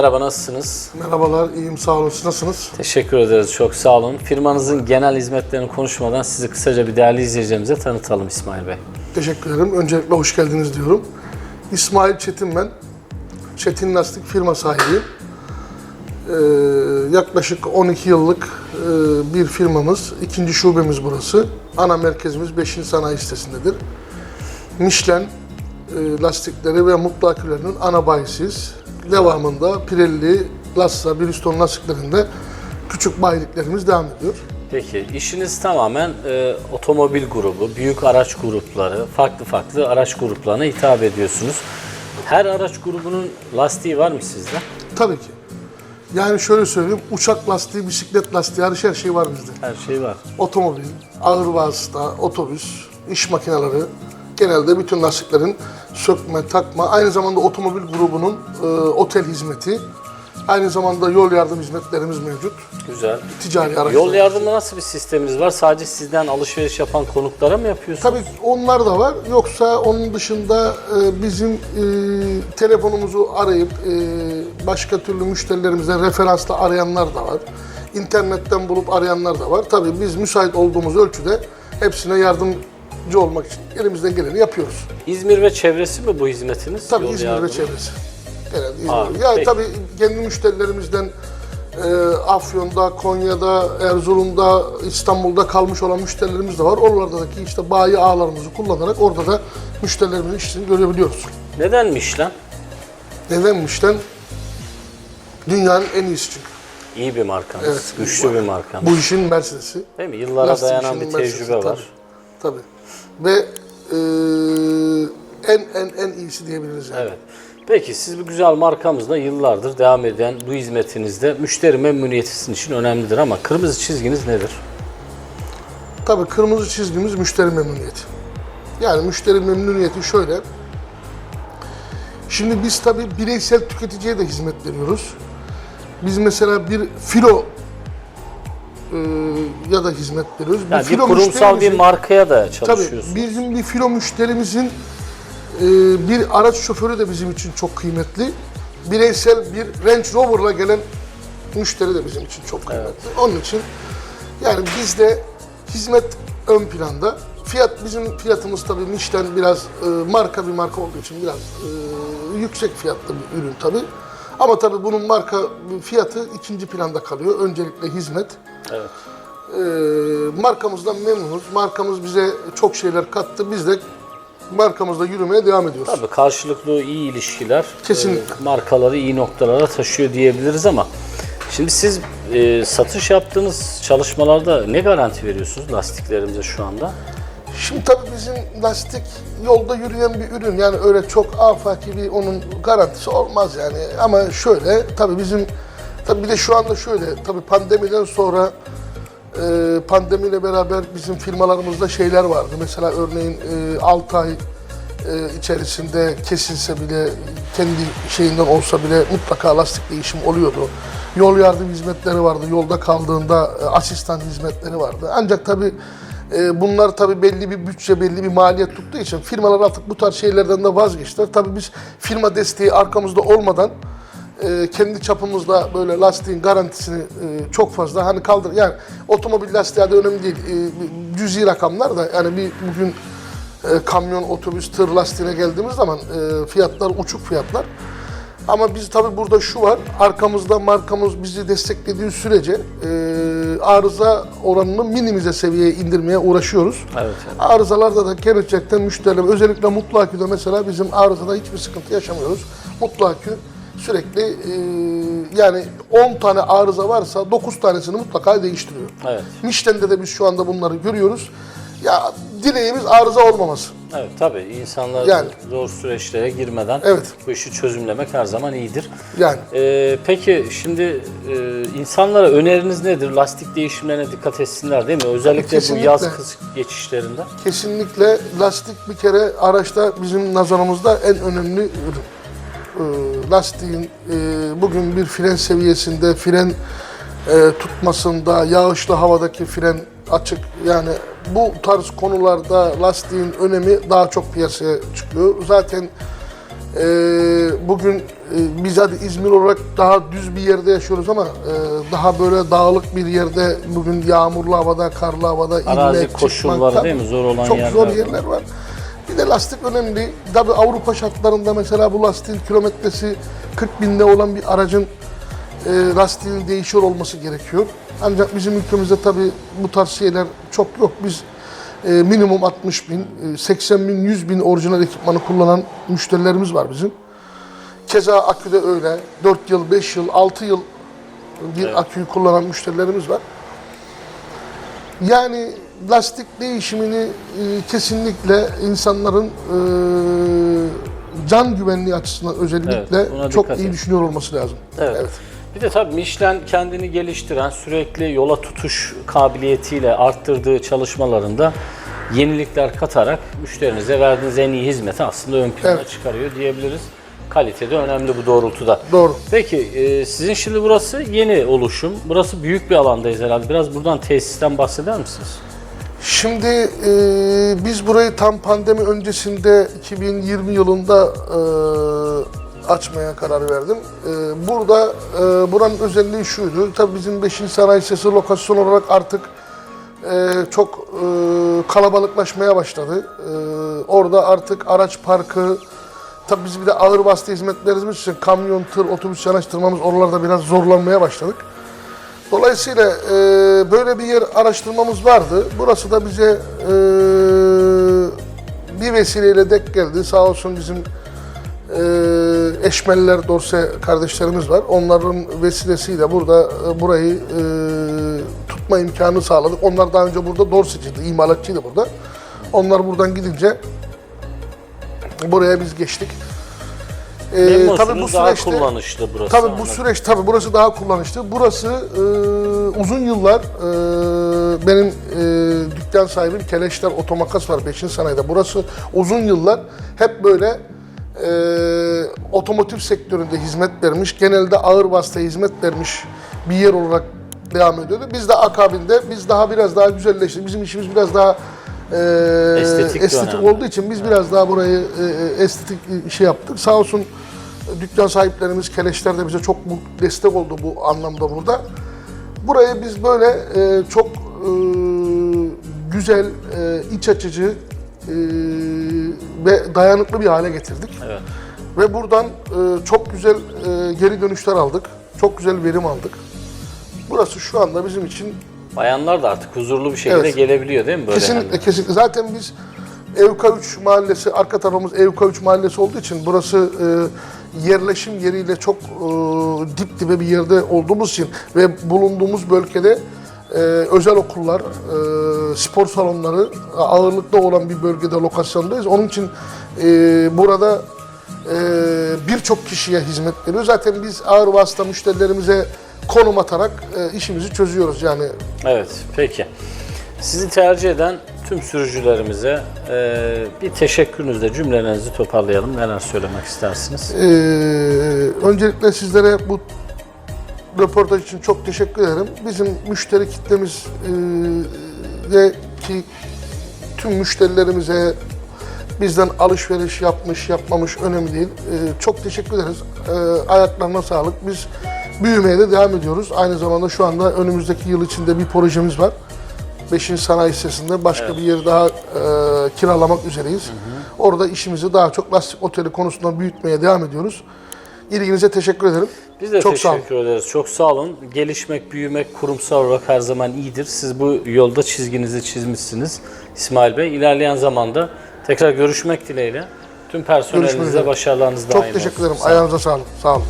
Merhaba nasılsınız? Merhabalar, iyiyim sağ olun. Siz nasılsınız? Teşekkür ederiz. Çok sağ olun. Firmanızın genel hizmetlerini konuşmadan sizi kısaca bir değerli izleyicilerimize tanıtalım İsmail Bey. Teşekkür ederim. Öncelikle hoş geldiniz diyorum. İsmail Çetin ben. Çetin Lastik firma sahibiyim. Ee, yaklaşık 12 yıllık e, bir firmamız. İkinci şubemiz burası. Ana merkezimiz 5. sanayi sitesindedir. Michelin e, lastikleri ve mutlu akülerinin ana bayisiyiz. Devamında Pirelli, Lassa, Bridgestone lastiklerinde küçük bayiliklerimiz devam ediyor. Peki işiniz tamamen e, otomobil grubu, büyük araç grupları, farklı farklı araç gruplarına hitap ediyorsunuz. Her araç grubunun lastiği var mı sizde? Tabii ki. Yani şöyle söyleyeyim, uçak lastiği, bisiklet lastiği, hariç her şey var bizde. Her şey var. Otomobil, ağır vasıta, otobüs, iş makineleri, genelde bütün lastiklerin sökme, takma, aynı zamanda otomobil grubunun e, otel hizmeti, aynı zamanda yol yardım hizmetlerimiz mevcut. Güzel. Ticari araçlar. Yol yardımı nasıl bir sistemimiz var? Sadece sizden alışveriş yapan konuklara mı yapıyorsunuz? Tabii onlar da var. Yoksa onun dışında e, bizim e, telefonumuzu arayıp e, başka türlü müşterilerimizden referansla arayanlar da var. İnternetten bulup arayanlar da var. Tabii biz müsait olduğumuz ölçüde hepsine yardımcı olmak için elimizden geleni yapıyoruz. İzmir ve çevresi mi bu hizmetiniz? Tabii Yol İzmir yardımı? ve çevresi. Genelde İzmir. Yani peki. tabii kendi müşterilerimizden e, Afyon'da, Konya'da, Erzurum'da, İstanbul'da kalmış olan müşterilerimiz de var. Oralardaki işte bayi ağlarımızı kullanarak orada da müşterilerimizin işini görebiliyoruz. Neden Michelin? Nedenmişten dünyanın en iyisi çünkü. İyi bir markanız, Evet, güçlü bir markanız. Bu işin Mercedes'i. Değil mi? Yıllara Lastik dayanan işinin bir Mercedes'i, tecrübe var. Tabii. Tabii. Ve e, en en en iyisi diyebiliriz yani. Evet. Peki siz bu güzel markamızla yıllardır devam eden bu hizmetinizde müşteri memnuniyeti sizin için önemlidir ama kırmızı çizginiz nedir? Tabii kırmızı çizgimiz müşteri memnuniyeti. Yani müşteri memnuniyeti şöyle. Şimdi biz tabii bireysel tüketiciye de hizmet veriyoruz. Biz mesela bir filo e, ya da hizmet veriyoruz. Yani bir filo kurumsal bir markaya da Tabii çalışıyorsunuz. bizim bir filo müşterimizin e, bir araç şoförü de bizim için çok kıymetli. Bireysel bir Range Rover'la gelen müşteri de bizim için çok kıymetli. Onun için yani bizde hizmet ön planda. Fiyat bizim fiyatımız tabii Michelin biraz e, marka bir marka olduğu için biraz e, yüksek fiyatlı bir ürün tabii. Ama tabii bunun marka fiyatı ikinci planda kalıyor. Öncelikle hizmet. Evet. E, markamızdan memnunuz. Markamız bize çok şeyler kattı. Biz de markamızla yürümeye devam ediyoruz. Tabii karşılıklı iyi ilişkiler Kesinlikle. e, markaları iyi noktalara taşıyor diyebiliriz ama şimdi siz e, satış yaptığınız çalışmalarda ne garanti veriyorsunuz lastiklerimize şu anda? Şimdi tabii bizim lastik yolda yürüyen bir ürün. Yani öyle çok afaki bir onun garantisi olmaz yani. Ama şöyle tabii bizim tabii bir de şu anda şöyle tabii pandemiden sonra e, pandemiyle beraber bizim firmalarımızda şeyler vardı. Mesela örneğin e, 6 ay e, içerisinde kesilse bile kendi şeyinden olsa bile mutlaka lastik değişim oluyordu. Yol yardım hizmetleri vardı. Yolda kaldığında e, asistan hizmetleri vardı. Ancak tabii e, bunlar tabii belli bir bütçe, belli bir maliyet tuttuğu için firmalar artık bu tarz şeylerden de vazgeçtiler. Tabii biz firma desteği arkamızda olmadan e, kendi çapımızda böyle lastiğin garantisini e, çok fazla hani kaldır yani otomobil lastiği de önemli değil e, cüzi rakamlar da yani bir bugün kamyon otobüs tır lastiğine geldiğimiz zaman fiyatlar uçuk fiyatlar ama biz tabii burada şu var arkamızda markamız bizi desteklediği sürece e, arıza oranını minimize seviyeye indirmeye uğraşıyoruz. Evet, evet. Arızalarda da gerçekten müşteriler özellikle Mutlu Akü'de mesela bizim arızada hiçbir sıkıntı yaşamıyoruz. Mutlu Akü sürekli e, yani 10 tane arıza varsa 9 tanesini mutlaka değiştiriyor. Evet. Michelin'de de biz şu anda bunları görüyoruz. Ya dileğimiz arıza olmaması. Evet tabii insanlar Yani. zor süreçlere girmeden Evet. bu işi çözümlemek her zaman iyidir. Yani Ee, peki şimdi e, insanlara öneriniz nedir? Lastik değişimlerine dikkat etsinler değil mi? Özellikle bu Kesinlikle. yaz kış geçişlerinde. kesinlikle lastik bir kere araçta bizim nazarımızda en önemli ürün. Ee, lastiğin e, bugün bir fren seviyesinde, fren e, tutmasında, yağışlı havadaki fren açık yani bu tarz konularda lastiğin önemi daha çok piyasaya çıkıyor. Zaten Ee, bugün e, biz hadi İzmir olarak daha düz bir yerde yaşıyoruz ama e, daha böyle dağlık bir yerde bugün yağmurlu havada, karlı havada Arazi inmek, koşulları değil mi? Zor olan çok yerler zor var. yerler var. Bir de lastik önemli. Tabii Avrupa şartlarında mesela bu lastiğin kilometresi 40 binde olan bir aracın e, lastiğinin değişiyor olması gerekiyor. Ancak bizim ülkemizde tabii bu tarz şeyler çok yok. Biz e, minimum 60 bin, e, 80 bin, 100 bin orijinal ekipmanı kullanan müşterilerimiz var bizim. Keza aküde öyle. 4 yıl, 5 yıl, 6 yıl bir aküyü kullanan müşterilerimiz var. Yani lastik değişimini e, kesinlikle insanların e, can güvenliği açısından özellikle Evet, çok iyi edin. düşünüyor olması lazım. Evet. Bir de tabii Michelin kendini geliştiren, sürekli yola tutuş kabiliyetiyle arttırdığı çalışmalarında yenilikler katarak müşterinize verdiğiniz en iyi hizmeti aslında ön plana Evet. çıkarıyor diyebiliriz. Kalite de önemli bu doğrultuda. Doğru. Peki e, sizin şimdi burası yeni oluşum. Burası büyük bir alandayız herhalde. Biraz buradan tesisten bahseder misiniz? Şimdi e, biz burayı tam pandemi öncesinde 2020 yılında e, açmaya karar verdim. E, burada e, buranın özelliği şuydu. Tabii bizim 5. sanayi sitesi lokasyon olarak artık e, çok e, kalabalıklaşmaya başladı. E, orada artık araç parkı, tabii biz bir de ağır vasıta hizmetlerimiz için kamyon, tır, otobüs yanaştırmamız oralarda biraz zorlanmaya başladık. Dolayısıyla e, böyle bir yer araştırmamız vardı. Burası da bize e, bir vesileyle denk geldi. Sağ olsun bizim eşmeliler, dorse kardeşlerimiz var. Onların vesilesiyle burada e, burayı e, tutma imkanı sağladık. Onlar daha önce burada dorseciydi, imalatçıydı burada. Onlar buradan gidince buraya biz geçtik. E, Memnunsunuz, daha kullanışlı burası. Tabii bu süreç tabii burası daha kullanışlı. Burası e, uzun yıllar e, benim e, dükkan sahibim Keleşler Otomakas var 5. sanayide. Burası uzun yıllar hep böyle e, otomotiv sektöründe hizmet vermiş. Genelde ağır vasıta hizmet vermiş bir yer olarak devam ediyordu. Biz de akabinde biz daha biraz daha güzelleştik. Bizim işimiz biraz daha e, Estetik estetik önemli. olduğu için biz biraz daha burayı e, estetik şey yaptık. Sağ olsun dükkan sahiplerimiz, keleşler de bize çok destek oldu bu anlamda burada. Burayı biz böyle e, çok e, güzel, e, iç açıcı e, ve dayanıklı bir hale getirdik. Evet. Ve buradan e, çok güzel e, geri dönüşler aldık. Çok güzel verim aldık. Burası şu anda bizim için Bayanlar da artık huzurlu bir şekilde Evet. gelebiliyor değil mi böyle? Kesinlikle hani? kesinlikle. Zaten biz Evka 3 mahallesi, arka tarafımız Evka 3 mahallesi olduğu için burası e, yerleşim yeriyle çok e, dip dibe bir yerde olduğumuz için ve bulunduğumuz bölgede e, özel okullar, e, spor salonları ağırlıkta olan bir bölgede lokasyondayız. Onun için e, burada e, birçok kişiye hizmet veriyor. Zaten biz ağır vasıta müşterilerimize konum atarak e, işimizi çözüyoruz. Yani Evet, peki. Sizi tercih eden tüm sürücülerimize e, bir teşekkürünüzle cümlelerinizi toparlayalım. Neler söylemek istersiniz? Ee, öncelikle sizlere bu röportaj için çok teşekkür ederim. Bizim müşteri kitlemiz e, ve ki tüm müşterilerimize bizden alışveriş yapmış yapmamış önemli değil. Ee, çok teşekkür ederiz. Ee, ayaklarına sağlık. Biz büyümeye de devam ediyoruz. Aynı zamanda şu anda önümüzdeki yıl içinde bir projemiz var. 5. sanayi sitesinde başka bir yeri daha e, kiralamak üzereyiz. Orada işimizi daha çok lastik oteli konusunda büyütmeye devam ediyoruz. İlginize teşekkür ederim. Biz de çok teşekkür ederiz. Çok sağ olun. Gelişmek, büyümek kurumsal olarak her zaman iyidir. Siz bu yolda çizginizi çizmişsiniz İsmail Bey. İlerleyen zamanda tekrar görüşmek dileğiyle. Tüm Görüşmek personelinize üzere. başarılarınız daim Çok olsun. teşekkür ederim. Ayağınıza sağlık. Sağ olun.